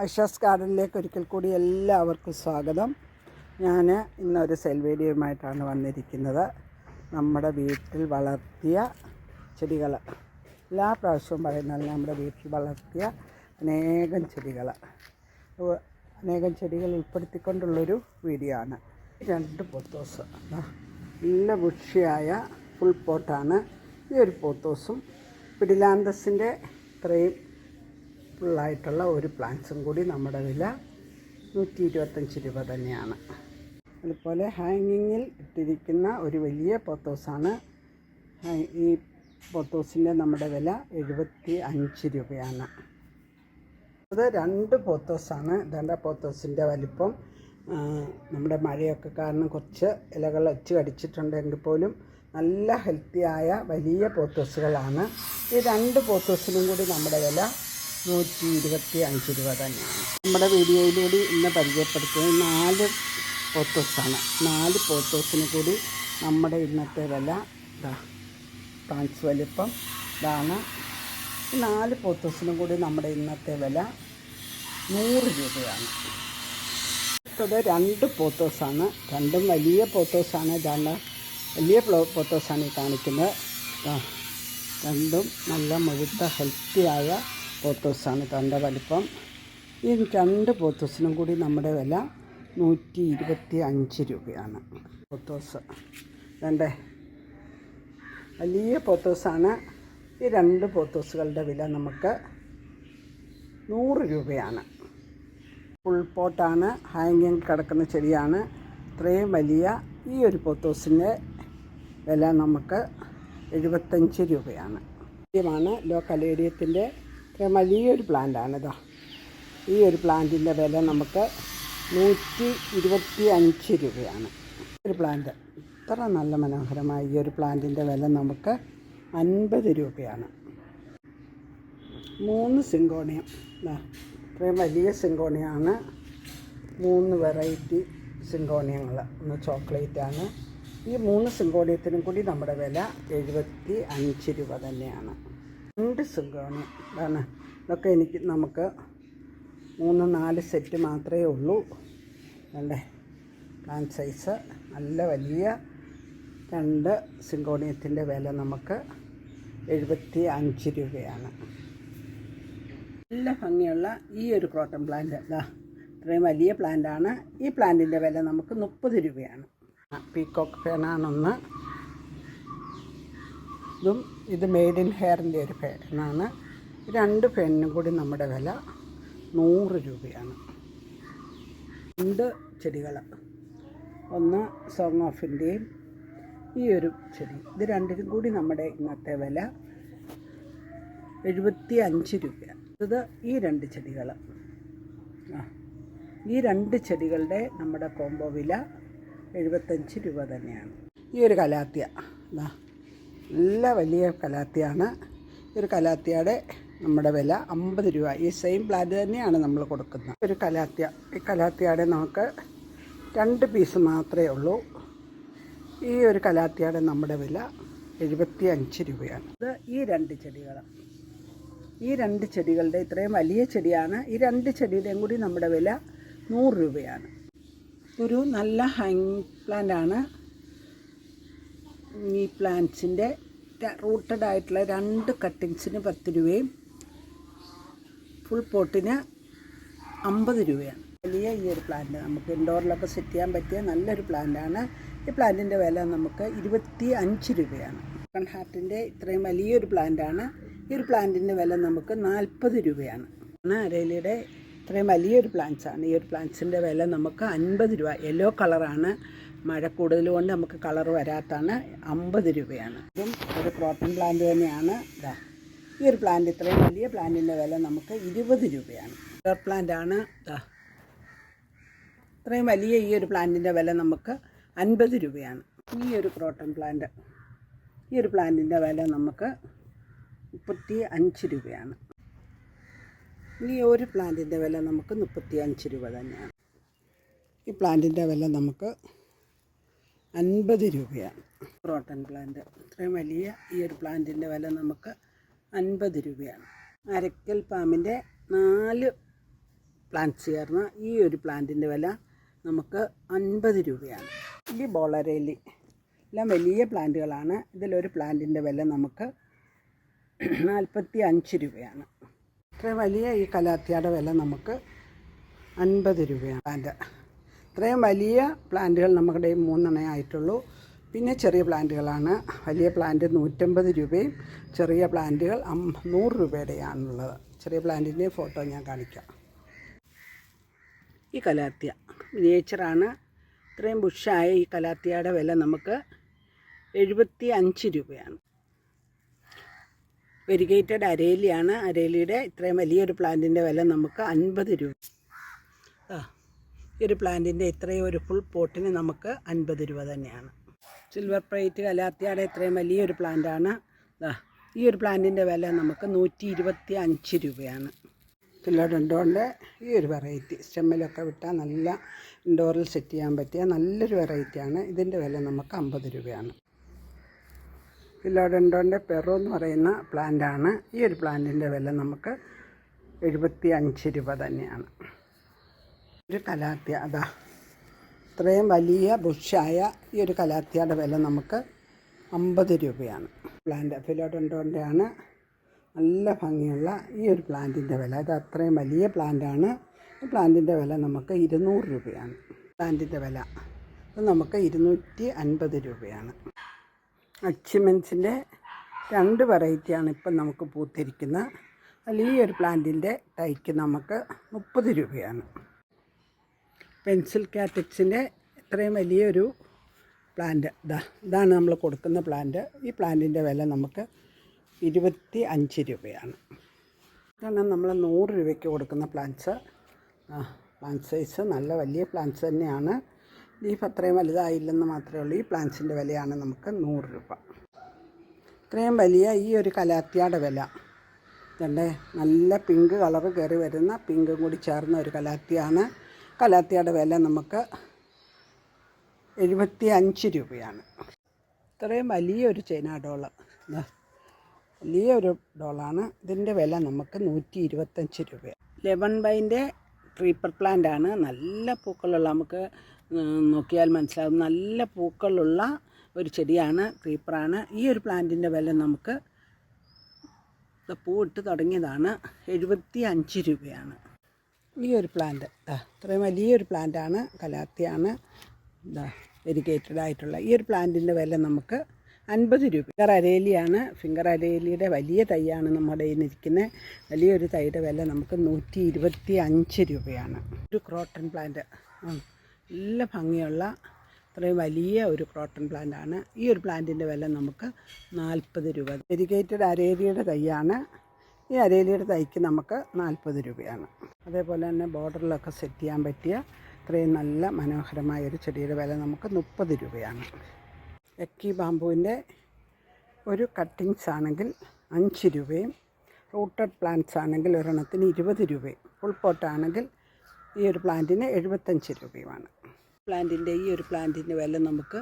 ഐഷാസ് ഗാർഡനിലേക്ക് ഒരിക്കൽ കൂടി എല്ലാവർക്കും സ്വാഗതം. ഞാൻ ഇന്നൊരു സെൽ വീഡിയോയുമായിട്ടാണ് വന്നിരിക്കുന്നത്. നമ്മുടെ വീട്ടിൽ വളർത്തിയ ചെടികൾ എല്ലാ പ്രാവശ്യവും പറയുന്നത് നമ്മുടെ വീട്ടിൽ വളർത്തിയ അനേകം ചെടികൾ അനേകം ചെടികൾ ഉൾപ്പെടുത്തിക്കൊണ്ടുള്ളൊരു വീഡിയോ ആണ്. രണ്ട് പോത്തോസ്. നല്ല വൃക്ഷിയായ ഫുൾ പോട്ടാണ്. ഈ ഒരു പോത്തോസും പിടിലാന്തസിന്റെ ഇത്രയും ഫുള്ളായിട്ടുള്ള ഒരു പ്ലാന്റ്സും കൂടി നമ്മുടെ വില നൂറ്റി ഇരുപത്തഞ്ച് രൂപ തന്നെയാണ്. അതുപോലെ ഹാങ്ങിങ്ങിൽ ഇട്ടിരിക്കുന്ന ഒരു വലിയ പൊത്തോസാണ് ഈ പൊത്തോസിന്റെ നമ്മുടെ വില എഴുപത്തി അഞ്ച് രൂപയാണ്. അത് രണ്ട് പോത്തോസാണ് രണ്ട് പോത്തോസിന്റെ വലിപ്പം. നമ്മുടെ മഴയൊക്കെ കാരണം കുറച്ച് ഇലകൾ ഒച്ച് കടിച്ചിട്ടുണ്ടെങ്കിൽ പോലും നല്ല ഹെൽത്തിയായ വലിയ പോത്തോസുകളാണ് ഈ രണ്ട് പോത്തോസിനും കൂടി നമ്മുടെ വില നൂറ്റി ഇരുപത്തി അഞ്ച് രൂപ തന്നെയാണ്. നമ്മുടെ വീഡിയോയിലൂടെ ഇന്ന് പരിചയപ്പെടുത്തുന്നത് നാല് പോത്തോസാണ്. നാല് പോത്തോസിന് കൂടി നമ്മുടെ ഇന്നത്തെ വില ഇതാ ഫ്രാൻസ് വലിപ്പം ഇതാണ്. ഈ നാല് പോത്തോസിനും കൂടി നമ്മുടെ ഇന്നത്തെ വില നൂറ് രൂപയാണ്. അടുത്തത് രണ്ട് പോത്തോസാണ്. രണ്ടും വലിയ പോത്തോസാണ്. ഇതാണ് വലിയ പോത്തോസാണ് ഈ കാണിക്കുന്നത്. രണ്ടും നല്ല മുഴുത്ത ഹെൽത്തിയായ പോത്തോസാണ് തന്റെ വലിപ്പം. ഈ രണ്ട് പോത്തോസിനും കൂടി നമ്മുടെ വില നൂറ്റി ഇരുപത്തി അഞ്ച് രൂപയാണ്. പോത്തോസ് രണ്ടേ. വലിയ പോത്തോസാണ്. ഈ രണ്ട് പോത്തോസുകളുടെ വില നമുക്ക് നൂറ് രൂപയാണ്. ഫുൾ പോട്ടാണ്. ഹാങ്ങിങ് കിടക്കുന്ന ചെടിയാണ്. ഇത്രയും വലിയ ഈ ഒരു പോത്തോസിന്റെ വില നമുക്ക് എഴുപത്തഞ്ച് രൂപയാണ്. ലോ കലേരിയത്തിന്റെ വലിയൊരു പ്ലാന്റാണ് ഇതാ. ഈ ഒരു പ്ലാന്റിന്റെ വില നമുക്ക് നൂറ്റി ഇരുപത്തി അഞ്ച് രൂപയാണ്. ഒരു പ്ലാന്റ്. ഇത്ര നല്ല മനോഹരമായ ഈ ഒരു പ്ലാന്റിന്റെ വില നമുക്ക് അൻപത് രൂപയാണ്. മൂന്ന് സിങ്കോണിയം. ഇത്രയും വലിയ സിങ്കോണിയാണ്. മൂന്ന് വെറൈറ്റി സിങ്കോണിയങ്ങൾ. ഒന്ന് ചോക്ലേറ്റാണ്. ഈ മൂന്ന് സിങ്കോണിയത്തിനും കൂടി നമ്മുടെ വില എഴുപത്തി അഞ്ച് രൂപ തന്നെയാണ്. രണ്ട് സുഖമാണ് ഇതാണ്. ഇതൊക്കെ എനിക്ക് നമുക്ക് മൂന്ന് നാല് സെറ്റ് മാത്രമേ ഉള്ളൂ. വേണ്ടേ? പ്ലാൻ സൈസ് നല്ല വലിയ രണ്ട് സിങ്കോണിയത്തിന്റെ വില നമുക്ക് എഴുപത്തി അഞ്ച് രൂപയാണ്. നല്ല ഭംഗിയുള്ള ഈ ഒരു ക്രോട്ടൺ പ്ലാന്റ് ഇതാ. ഇത്രയും വലിയ പ്ലാന്റാണ്. ഈ പ്ലാന്റിന്റെ വില നമുക്ക് മുപ്പത് രൂപയാണ്. പീക്കോക്ക് ഫേനാണൊന്ന് ഇതും ഇത് മെയ്ഡ് ഇൻ ഹെയറിന്റെ ഒരു ഫാനാണ് രണ്ട് ഫാനിനും കൂടി നമ്മുടെ വില നൂറ് രൂപയാണ്. രണ്ട് ചെടികൾ ഒന്ന് സോങ് ഓഫിന്റെയും ഈ ഒരു ചെടി. ഇത് രണ്ടിനും കൂടി നമ്മുടെ ഇന്നത്തെ വില എഴുപത്തി അഞ്ച് രൂപയാണ് ഇത് ഈ രണ്ട് ചെടികൾ ഈ രണ്ട് ചെടികളുടെ നമ്മുടെ കോംബോ വില എഴുപത്തഞ്ച് രൂപ തന്നെയാണ്. ഈ ഒരു കലാത്തിയ ഇതാ നല്ല വലിയ കലാത്തിയാണ്. ഈ ഒരു കലാത്തിയുടെ നമ്മുടെ വില അമ്പത് രൂപ. ഈ സെയിം പ്ലാന്റ് തന്നെയാണ് നമ്മൾ കൊടുക്കുന്നത്. ഒരു കലാത്തിയ ഈ കലാത്തിയുടെ നമുക്ക് രണ്ട് പീസ് മാത്രമേ ഉള്ളൂ. ഈ ഒരു കലാത്തിയുടെ നമ്മുടെ വില എഴുപത്തി അഞ്ച് രൂപയാണ്. ഇത് ഈ രണ്ട് ചെടികളാണ് ഈ രണ്ട് ചെടികളുടെ ഇത്രയും വലിയ ചെടിയാണ്. ഈ രണ്ട് ചെടിയുടെയും കൂടി നമ്മുടെ വില നൂറ് രൂപയാണ്. ഒരു നല്ല ഹാങ് പ്ലാന്റ് ആണ്. ഈ പ്ലാന്റ്സിന്റെ റൂട്ടഡ് ആയിട്ടുള്ള രണ്ട് കട്ടിങ്സിന് പത്ത് രൂപയും ഫുൾ പോട്ടിന് അമ്പത് രൂപയാണ്. വലിയ ഈ ഒരു പ്ലാന്റ് നമുക്ക് ഇൻഡോറിലൊക്കെ സെറ്റ് ചെയ്യാൻ പറ്റിയ നല്ലൊരു പ്ലാന്റാണ് ഈ പ്ലാന്റിന്റെ വില നമുക്ക് ഇരുപത്തി അഞ്ച് രൂപയാണ് കോക്കൺ ഹാർട്ടിന്റെ ഇത്രയും വലിയൊരു പ്ലാന്റാണ് ഈ ഒരു പ്ലാന്റിന്റെ വില നമുക്ക് നാൽപ്പത് രൂപയാണ്. അരയിലയുടെ ഇത്രയും വലിയൊരു പ്ലാന്റ്സാണ് ഈ ഒരു പ്ലാന്റ്സിന്റെ വില നമുക്ക് അൻപത് രൂപ. യെല്ലോ കളറാണ് മഴ കൂടുതൽ കൊണ്ട് നമുക്ക് കളർ വരാത്താണ് അമ്പത് രൂപയാണ്. ഇതും ഒരു ക്രോട്ടൺ പ്ലാന്റ് തന്നെയാണ്. ഇതാ ഈ ഒരു പ്ലാന്റ് ഇത്രയും വലിയ പ്ലാന്റിന്റെ വില നമുക്ക് ഇരുപത് രൂപയാണ്. ഇൻഡോർ പ്ലാന്റ് ആണ്. ഇതാ ഇത്രയും വലിയ ഈ ഒരു പ്ലാന്റിന്റെ വില നമുക്ക് അൻപത് രൂപയാണ്. ഈ ഒരു ക്രോട്ടൺ പ്ലാന്റ് ഈ ഒരു പ്ലാന്റിന്റെ വില നമുക്ക് മുപ്പത്തി അഞ്ച് രൂപയാണ്. ഈ ഒരു പ്ലാന്റിന്റെ വില നമുക്ക് മുപ്പത്തി അഞ്ച് രൂപ തന്നെയാണ്. ഈ പ്ലാന്റിന്റെ വില നമുക്ക് അൻപത് രൂപയാണ്. ക്രോട്ടൺ പ്ലാന്റ് ഇത്രയും വലിയ ഈ ഒരു പ്ലാന്റിന്റെ വില നമുക്ക് അൻപത് രൂപയാണ്. അരക്കൽ പാമ്പിന്റെ നാല് പ്ലാന്റ്സ് ചേർന്ന ഈ ഒരു പ്ലാന്റിന്റെ വില നമുക്ക് അൻപത് രൂപയാണ്. ഈ ബോളരേലി. എല്ലാം വലിയ പ്ലാന്റുകളാണ് ഇതിലൊരു പ്ലാന്റിന്റെ വില നമുക്ക് നാൽപ്പത്തി അഞ്ച് രൂപയാണ്. ഇത്രയും വലിയ ഈ കലാത്തിയുടെ വില നമുക്ക് അൻപത് രൂപയാണ്. പ്ലാന്റ് ഇത്രയും വലിയ പ്ലാന്റുകൾ നമ്മുടെ മൂന്നെണ്ണേ ആയിട്ടുള്ളൂ. പിന്നെ ചെറിയ പ്ലാന്റുകളാണ്. വലിയ പ്ലാന്റ് നൂറ്റമ്പത് രൂപയും ചെറിയ പ്ലാന്റുകൾ നൂറ് രൂപയുടെയാണുള്ളത്. ചെറിയ പ്ലാന്റിന്റെ ഫോട്ടോ ഞാൻ കാണിക്കാം. ഈ കലാത്തിയ മിനിയേച്ചറാണ്. ഇത്രയും ബുഷായ ഈ കലാത്തിയയുടെ വില നമുക്ക് എഴുപത്തി അഞ്ച് രൂപയാണ്. വെരിഗേറ്റഡ് അരേലിയാണ്. അരേലിയുടെ ഇത്രയും വലിയൊരു പ്ലാന്റിന്റെ വില നമുക്ക് അൻപത് രൂപ. ആ ഈ ഒരു പ്ലാന്റിന്റെ ഇത്രയും ഒരു ഫുൾ പോട്ടിന് നമുക്ക് അൻപത് രൂപ തന്നെയാണ്. സിൽവർ പ്ലേറ്റ് കലാത്തിയുടെ ഇത്രയും വലിയൊരു പ്ലാന്റാണ് ഈ ഒരു പ്ലാന്റിന്റെ വില നമുക്ക് നൂറ്റി ഇരുപത്തി അഞ്ച് രൂപയാണ്. ഫിലോഡൻഡോന്റെ ഈ ഒരു വെറൈറ്റി സ്റ്റെമ്മിലൊക്കെ വിട്ടാൽ നല്ല ഇൻഡോറിൽ സെറ്റ് ചെയ്യാൻ പറ്റിയ നല്ലൊരു വെറൈറ്റിയാണ് ഇതിന്റെ വില നമുക്ക് അമ്പത് രൂപയാണ്. ഫിലോഡൻഡോന്റെ പെറോ എന്ന് പറയുന്ന പ്ലാന്റാണ് ഈ ഒരു പ്ലാന്റിന്റെ വില നമുക്ക് എഴുപത്തി അഞ്ച് രൂപ തന്നെയാണ്. ഒരു കലാത്തിയ അതാ ഇത്രയും വലിയ ബുഷായ ഈ ഒരു കലാത്തിയുടെ വില നമുക്ക് അമ്പത് രൂപയാണ്. പ്ലാന്റ് ഫിലോഡൻഡോന്റെ നല്ല ഭംഗിയുള്ള ഈ ഒരു പ്ലാന്റിന്റെ വില. ഇത് അത്രയും വലിയ പ്ലാന്റാണ് ഈ പ്ലാന്റിന്റെ വില നമുക്ക് ഇരുന്നൂറ് രൂപയാണ്. പ്ലാന്റിന്റെ വില ഇത് നമുക്ക് ഇരുന്നൂറ്റി അൻപത് രൂപയാണ്. അച്ചിമെൻസിന്റെ രണ്ട് വെറൈറ്റിയാണ് ഇപ്പം നമുക്ക് പൂത്തിരിക്കുന്നത്. അതിൽ ഈ ഒരു പ്ലാന്റിന്റെ തൈക്ക് നമുക്ക് മുപ്പത് രൂപയാണ്. പെൻസിൽ കാറ്റക്സിന്റെ ഇത്രയും വലിയൊരു പ്ലാന്റ്. ഇതാ ഇതാണ് നമ്മൾ കൊടുക്കുന്ന പ്ലാന്റ്. ഈ പ്ലാന്റിന്റെ വില നമുക്ക് ഇരുപത്തി അഞ്ച് രൂപയാണ്. ഇതാണ് നമ്മൾ നൂറ് രൂപയ്ക്ക് കൊടുക്കുന്ന പ്ലാന്റ്സ്. പ്ലാന്റ് സൈസ് നല്ല വലിയ പ്ലാന്റ്സ് തന്നെയാണ്. ലീഫ് അത്രയും വലുതായില്ലെന്ന് മാത്രമേ ഉള്ളൂ. ഈ പ്ലാന്റ്സിന്റെ വിലയാണ് നമുക്ക് നൂറ് രൂപ. ഇത്രയും വലിയ ഈ ഒരു കലാത്തിയുടെ വില. ഇതണ്ടേ നല്ല പിങ്ക് കളറ് കയറി വരുന്ന പിങ്കും കൂടി ചേർന്ന ഒരു കലാത്തിയാണ്. കലാത്തിയുടെ വില നമുക്ക് എഴുപത്തി അഞ്ച് രൂപയാണ്. ഇത്രയും വലിയൊരു ചൈന ഇതാ വലിയൊരു ഡോളാണ്. ഇതിന്റെ വില നമുക്ക് നൂറ്റി ഇരുപത്തഞ്ച് രൂപ. ലെമൺ ബൈന്റെ ക്രീപ്പർ പ്ലാന്റ് ആണ് നല്ല പൂക്കളുള്ള നമുക്ക് നോക്കിയാൽ മനസ്സിലാകും നല്ല പൂക്കളുള്ള ഒരു ചെടിയാണ് ക്രീപ്പറാണ് ഈ ഒരു പ്ലാന്റിന്റെ വില നമുക്ക് പൂ ഇട്ട് തുടങ്ങിയതാണ്. എഴുപത്തി അഞ്ച് രൂപയാണ്. ഈ ഒരു പ്ലാന്റ് ഇതാ ഇത്രയും വലിയൊരു പ്ലാന്റാണ് കലാത്തിയാണ് ഇതാ വെരിഗേറ്റഡ് ആയിട്ടുള്ള. ഈ ഒരു പ്ലാന്റിന്റെ വില നമുക്ക് അൻപത് രൂപ. ഫിംഗർ അരേലിയാണ്. ഫിംഗർ അരേലിയുടെ വലിയ തൈയാണ് നമ്മുടെ ഇരിക്കുന്നത് വലിയൊരു തൈയുടെ വില നമുക്ക് നൂറ്റി ഇരുപത്തി അഞ്ച് രൂപയാണ്. ഒരു ക്രോട്ടൺ പ്ലാന്റ് നല്ല ഭംഗിയുള്ള ഇത്രയും വലിയ ഒരു ക്രോട്ടൺ പ്ലാന്റ് ആണ്. ഈ ഒരു പ്ലാന്റിന്റെ വില നമുക്ക് നാൽപ്പത് രൂപ. വെരിഗേറ്റഡ് അരേലിയുടെ തൈയാണ്. ഈ അരയിലിയുടെ തൈക്ക് നമുക്ക് നാൽപ്പത് രൂപയാണ്. അതേപോലെ തന്നെ ബോർഡറിലൊക്കെ സെറ്റ് ചെയ്യാൻ പറ്റിയ ഇത്രയും നല്ല മനോഹരമായ ഒരു ചെടിയുടെ വില നമുക്ക് മുപ്പത് രൂപയാണ്. എക്കി ബാമ്പുവിന്റെ ഒരു കട്ടിങ്സ് ആണെങ്കിൽ അഞ്ച് രൂപയും റൂട്ടഡ് പ്ലാന്റ്സ് ആണെങ്കിൽ ഒരെണ്ണത്തിന് ഇരുപത് രൂപയും ഫുൾ പോട്ടാണെങ്കിൽ ഈ ഒരു പ്ലാന്റിന് എഴുപത്തഞ്ച് രൂപയുമാണ്. പ്ലാന്റിന്റെ ഈ ഒരു പ്ലാന്റിന്റെ വില നമുക്ക്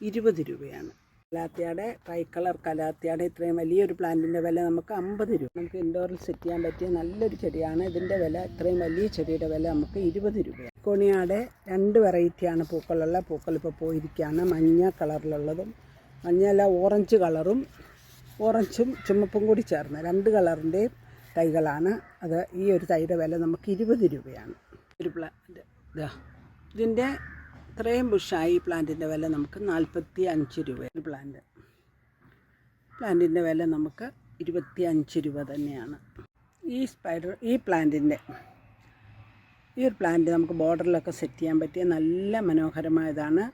ഇരുപത് രൂപയാണ്. കലാത്തിയുടെ ട്രൈ കളർ കലാത്തിയുടെ ഇത്രയും വലിയൊരു പ്ലാന്റിന്റെ വില നമുക്ക് അമ്പത് രൂപ. നമുക്ക് ഇൻഡോറിൽ സെറ്റ് ചെയ്യാൻ പറ്റിയ നല്ലൊരു ചെടിയാണ്. ഇതിന്റെ വില ഇത്രയും വലിയ ചെടിയുടെ വില നമുക്ക് ഇരുപത് രൂപയാണ്. കോണിയാടെ രണ്ട് വെറൈറ്റിയാണ് പൂക്കളുള്ള. പൂക്കൾ ഇപ്പോൾ പോയിരിക്കുകയാണ് മഞ്ഞ കളറിലുള്ളതും മഞ്ഞല്ല ഓറഞ്ച് കളറും ഓറഞ്ചും ചുമപ്പും കൂടി ചേർന്ന് രണ്ട് കളറിന്റെയും തൈകളാണ്. അത് ഈ ഒരു തൈയുടെ വില നമുക്ക് ഇരുപത് രൂപയാണ്. ഒരു പ്ലാന്റ് ഇതാ ഇതിന്റെ ഇത്രയും ബുഷായി പ്ലാന്റിന്റെ വില നമുക്ക് നാൽപ്പത്തി അഞ്ച് രൂപ പ്ലാന്റ് പ്ലാന്റിന്റെ വില നമുക്ക് ഇരുപത്തി അഞ്ച് രൂപ തന്നെയാണ്. ഈ സ്പൈഡർ ഈ പ്ലാന്റിന്റെ ഈ ഒരു പ്ലാന്റ് നമുക്ക് ബോർഡറിലൊക്കെ സെറ്റ് ചെയ്യാൻ പറ്റിയ നല്ല മനോഹരമായതാണ്.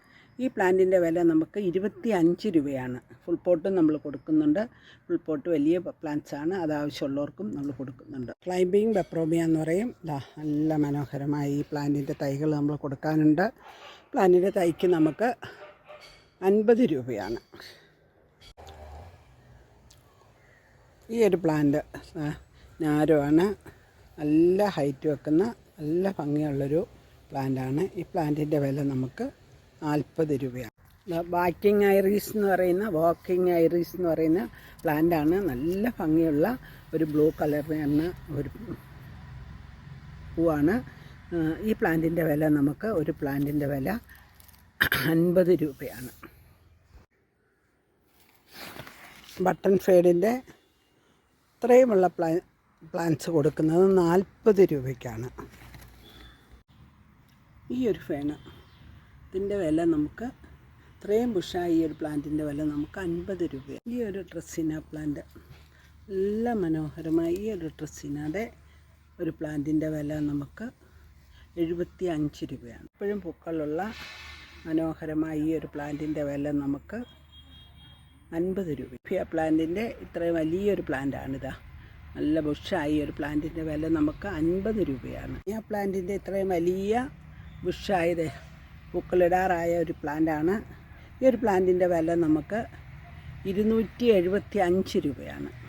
ഈ പ്ലാന്റിന്റെ വില നമുക്ക് ഇരുപത്തി അഞ്ച് രൂപയാണ് ഫുൾ പോട്ടും നമ്മൾ കൊടുക്കുന്നുണ്ട്. ഫുൾ പോട്ട് വലിയ പ്ലാന്റ്സ് ആണ്. അത് ആവശ്യമുള്ളവർക്കും നമ്മൾ കൊടുക്കുന്നുണ്ട്. ക്ലൈംബിങ് ബെപ്രോമിയ എന്ന് പറയും. നല്ല മനോഹരമായ ഈ പ്ലാന്റിന്റെ തൈകൾ നമ്മൾ കൊടുക്കാനുണ്ട്. പ്ലാന്റിന്റെ തൈക്ക് നമുക്ക് അൻപത് രൂപയാണ്. ഈ ഒരു പ്ലാന്റ് നാരോ ആണ് നല്ല ഹൈറ്റ് വെക്കുന്ന നല്ല ഭംഗിയുള്ളൊരു പ്ലാന്റാണ്. ഈ പ്ലാന്റിന്റെ വില നമുക്ക് നാൽപ്പത് രൂപയാണ്. വാക്കിംഗ് ഐറീസ് എന്ന് പറയുന്ന വാക്കിംഗ് ഐറീസ് എന്ന് പറയുന്ന പ്ലാന്റാണ്. നല്ല ഭംഗിയുള്ള ഒരു ബ്ലൂ കളറിന് ഒരു പൂവാണ്. ഈ പ്ലാന്റിന്റെ വില നമുക്ക് ഒരു പ്ലാന്റിന്റെ വില അൻപത് രൂപയാണ്. ബട്ടൺ ഫേഡിന്റെ ഇത്രയുമുള്ള പ്ലാ പ്ലാന്റ്സ് കൊടുക്കുന്നത് നാൽപ്പത് രൂപയ്ക്കാണ്. ഈ ഒരു ഫേണ് ഇതിന്റെ വില നമുക്ക് ഇത്രയും ബുഷായി ഈ ഒരു പ്ലാന്റിന്റെ വില നമുക്ക് അൻപത് രൂപ. ഈ ഒരു ഡ്രസ്സിന പ്ലാന്റ് നല്ല മനോഹരമായ ഈ ഒരു ഡ്രസ്സിനയുടെ ഒരു പ്ലാന്റിന്റെ വില നമുക്ക് എഴുപത്തി അഞ്ച് രൂപയാണ്. ഇപ്പോഴും പൂക്കളുള്ള മനോഹരമായ ഈ ഒരു പ്ലാന്റിന്റെ വില നമുക്ക് അൻപത് രൂപ. പ്ലാന്റിന്റെ ഇത്രയും വലിയൊരു പ്ലാന്റാണിതാ. നല്ല ബുഷായി ഒരു പ്ലാന്റിന്റെ വില നമുക്ക് അൻപത് രൂപയാണ്. ഈ പ്ലാന്റിന്റെ ഇത്രയും വലിയ ബുഷായത് പൂക്കളിടാറായ ഒരു പ്ലാന്റാണ്. ഈ ഒരു പ്ലാന്റിന്റെ വില നമുക്ക് ഇരുന്നൂറ്റി എഴുപത്തി അഞ്ച് രൂപയാണ്.